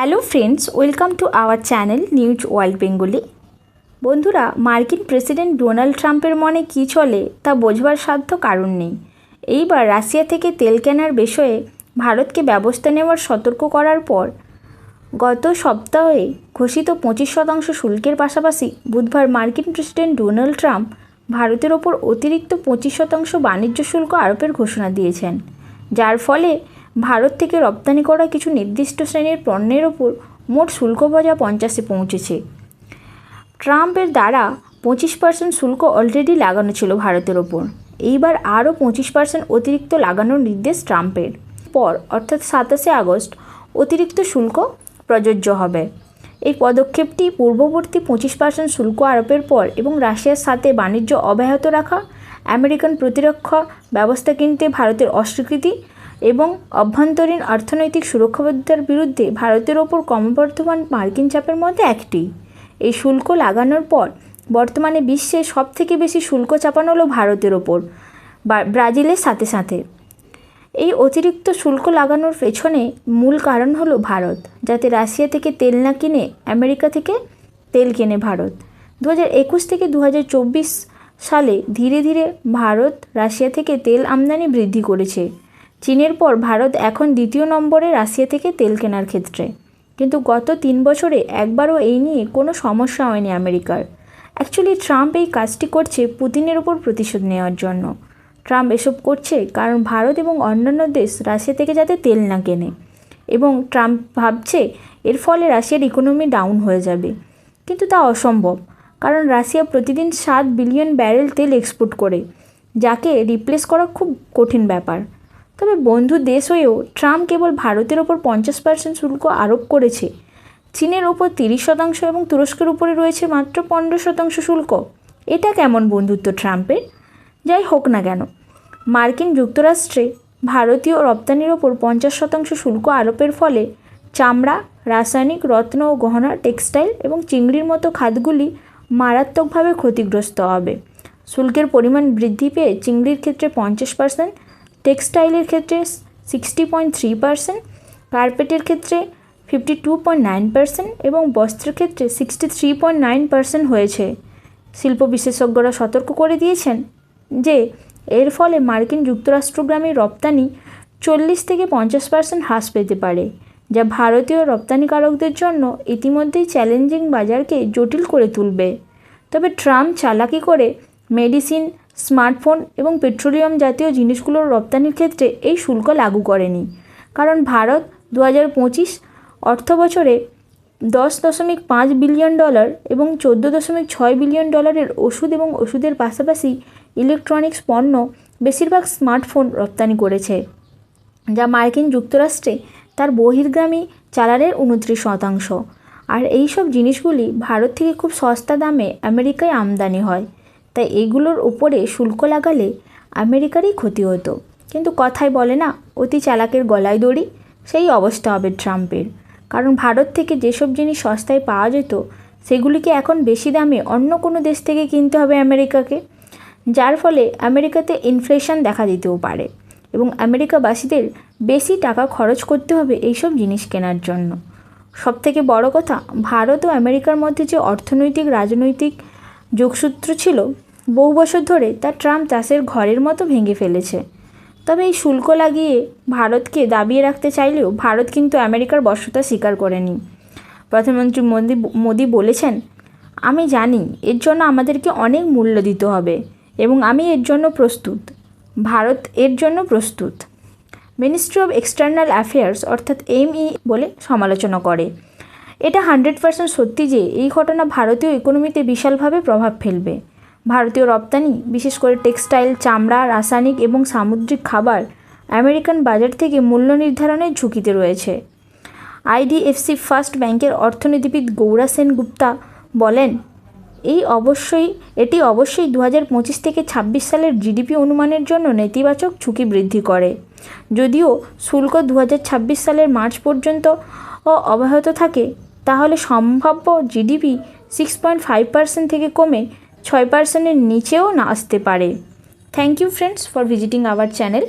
Hello friends, welcome to our channel news world Bengali. বন্ধুরা, মার্কিন president Donald ট্রাম্পের মনে কী চলে তা বোঝবার সাধ্য কারণ নেই। এইবার রাশিয়া থেকে তেল কেনার বিষয়ে ভারতকে ব্যবস্থা নেওয়ার সতর্ক করার পর গত সপ্তাহে ঘোষিত পঁচিশ শতাংশ শুল্কের পাশাপাশি বুধবার মার্কিন প্রেসিডেন্ট ডোনাল্ড ট্রাম্প ভারতের ওপর অতিরিক্ত পঁচিশ শতাংশ বাণিজ্য শুল্ক আরোপের ঘোষণা দিয়েছেন। যার ফলে ভারত থেকে রপ্তানি করা কিছু নির্দিষ্ট শ্রেণির পণ্যের ওপর মোট শুল্ক বোঝা পঞ্চাশে পৌঁছেছে। ট্রাম্পের দ্বারা পঁচিশ পার্সেন্ট শুল্ক অলরেডি লাগানো ছিল ভারতের ওপর। এইবার আরও পঁচিশ পার্সেন্ট অতিরিক্ত লাগানোর নির্দেশ ট্রাম্পের। পর, অর্থাৎ সাতাশে আগস্ট, অতিরিক্ত শুল্ক প্রযোজ্য হবে। এই পদক্ষেপটি পূর্ববর্তী পঁচিশ পার্সেন্ট শুল্ক আরোপের পর এবং রাশিয়ার সাথে বাণিজ্য অব্যাহত রাখা, আমেরিকান প্রতিরক্ষা ব্যবস্থা কিনতে ভারতের অস্বীকৃতি এবং অভ্যন্তরীণ অর্থনৈতিক সুরক্ষাবদ্ধতার বিরুদ্ধে ভারতের ওপর ক্রমবর্ধমান মার্কিন চাপের মধ্যে একটি। এই শুল্ক লাগানোর পর বর্তমানে বিশ্বে সবথেকে বেশি শুল্ক চাপানো হলো ভারতের ওপর ব্রাজিলের সাথে সাথে। এই অতিরিক্ত শুল্ক লাগানোর পেছনে মূল কারণ হলো ভারত, যাতে রাশিয়া থেকে তেল না কিনে আমেরিকা থেকে তেল কেনে ভারত। দু হাজার একুশ থেকে দু হাজার চব্বিশ সালে ধীরে ধীরে ভারত রাশিয়া থেকে তেল আমদানি বৃদ্ধি করেছে। চীনের পর ভারত এখন দ্বিতীয় নম্বরে রাশিয়া থেকে তেল কেনার ক্ষেত্রে। কিন্তু গত তিন বছরে একবারও এই নিয়ে কোনো সমস্যা হয়নি আমেরিকার। অ্যাকচুয়ালি ট্রাম্প এই কাজটি করছে পুতিনের ওপর প্রতিশোধ নেওয়ার জন্য। ট্রাম্প এসব করছে কারণ ভারত এবং অন্যান্য দেশ রাশিয়া থেকে যাতে তেল না কেনে। এবং ট্রাম্প ভাবছে এর ফলে রাশিয়ার ইকোনমি ডাউন হয়ে যাবে। কিন্তু তা অসম্ভব, কারণ রাশিয়া প্রতিদিন সাত বিলিয়ন ব্যারেল তেল এক্সপোর্ট করে, যাকে রিপ্লেস করা খুব কঠিন ব্যাপার। তবে বন্ধু দেশ হয়েও ট্রাম্প কেবল ভারতের ওপর পঞ্চাশ পার্সেন্ট শুল্ক আরোপ করেছে। চীনের ওপর তিরিশ শতাংশ এবং তুরস্কের উপরে রয়েছে মাত্র পনেরো শতাংশ শুল্ক। এটা কেমন বন্ধুত্ব ট্রাম্পের? যাই হোক না কেন। মার্কিন যুক্তরাষ্ট্রে ভারতীয় রপ্তানির ওপর পঞ্চাশ শতাংশ শুল্ক আরোপের ফলে চামড়া, রাসায়নিক, রত্ন ও গহনা, টেক্সটাইল এবং চিংড়ির মতো খাতগুলি মারাত্মকভাবে ক্ষতিগ্রস্ত হবে। শুল্কের পরিমাণ বৃদ্ধি পেয়ে চিংড়ির ক্ষেত্রে পঞ্চাশ পার্সেন্ট টেক্সটাইলের ক্ষেত্রে সিক্সটি পয়েন্ট থ্রি পার্সেন্ট কার্পেটের ক্ষেত্রে fifty two point nine percent এবং বস্ত্রের ক্ষেত্রে sixty three point nine percent হয়েছে। শিল্প বিশেষজ্ঞরা সতর্ক করে দিয়েছেন যে, এর ফলে মার্কিন যুক্তরাষ্ট্রগ্রামী রপ্তানি চল্লিশ থেকে পঞ্চাশ পার্সেন্ট হ্রাস পেতে পারে, যা ভারতীয় রপ্তানিকারকদের জন্য ইতিমধ্যেই চ্যালেঞ্জিং বাজারকে জটিল করে তুলবে। তবে ট্রাম্প চালাকি করে মেডিসিন স্মার্টফোন এবং পেট্রোলিয়াম জাতীয় জিনিসগুলোর রপ্তানির ক্ষেত্রে এই শুল্ক লাগু করেনি। কারণ ভারত দু হাজার পঁচিশ অর্থ বছরে দশ দশমিক পাঁচ বিলিয়ন ডলার এবং চোদ্দ দশমিক ছয় বিলিয়ন ডলারের ওষুধ এবং ওষুধের পাশাপাশি ইলেকট্রনিক্স পণ্য বেশিরভাগ স্মার্টফোন রপ্তানি করেছে, যা মার্কিন যুক্তরাষ্ট্রে তার বহির্গামী চালানের উনত্রিশ শতাংশ। আর এই সব জিনিসগুলি ভারত থেকে খুব সস্তা দামে আমেরিকায় আমদানি হয়। তাই এগুলোর উপরে শুল্ক লাগালে আমেরিকারই ক্ষতি হতো। কিন্তু কথায় বলে না, অতি চালাকের গলায় দড়ি, সেই অবস্থা হবে ট্রাম্পের। কারণ ভারত থেকে যেসব জিনিস সস্তায় পাওয়া যেত, সেগুলিকে এখন বেশি দামে অন্য কোনো দেশ থেকে কিনতে হবে আমেরিকাকে, যার ফলে আমেরিকাতে ইনফ্লেশন দেখা দিতেও পারে এবং আমেরিকাবাসীদের বেশি টাকা খরচ করতে হবে এইসব জিনিস কেনার জন্য। সবথেকে বড় কথা, ভারত ও আমেরিকার মধ্যে যে অর্থনৈতিক, রাজনৈতিক যোগসূত্র ছিল বহু বছর ধরে তা ট্রাম্প চাষের ঘরের মতো ভেঙে ফেলেছে। তবে এই শুল্ক লাগিয়ে ভারতকে দাবিয়ে রাখতে চাইলেও ভারত কিন্তু আমেরিকার বর্ষতা স্বীকার করেনি। প্রধানমন্ত্রী মোদি মোদি বলেছেন, আমি জানি এর জন্য আমাদেরকে অনেক মূল্য দিতে হবে এবং আমি এর জন্য প্রস্তুত। ভারত এর জন্য প্রস্তুত। মিনিস্ট্রি অফ এক্সটার্নাল অ্যাফেয়ার্স অর্থাৎ এমই বলে সমালোচনা করে। এটা হান্ড্রেড পার্সেন্ট সত্যি যে এই ঘটনা ভারতীয় ইকোনমিতে বিশালভাবে প্রভাব ফেলবে। ভারতীয় রপ্তানি, বিশেষ করে টেক্সটাইল, চামড়া, রাসায়নিক এবং সামুদ্রিক খাবার, আমেরিকান বাজার থেকে মূল্য নির্ধারণের ঝুঁকিতে রয়েছে। আইডিএফসি ফার্স্ট ব্যাংকের অর্থনীতিবিদ গৌরা সেন গুপ্তা বলেন, এই অবশ্যই, এটি অবশ্যই দু হাজার পঁচিশ থেকে ছাব্বিশ সালের জিডিপি অনুমানের জন্য নেতিবাচক ঝুঁকি বৃদ্ধি করে। যদিও শুল্ক দু হাজার ছাব্বিশ সালের মার্চ পর্যন্ত অব্যাহত থাকে, তাহলে সম্ভাব্য GDP six point five percent থেকে কমে ছয় পার্সেন্টের নিচেও না আসতে পারে। Thank you friends for visiting our channel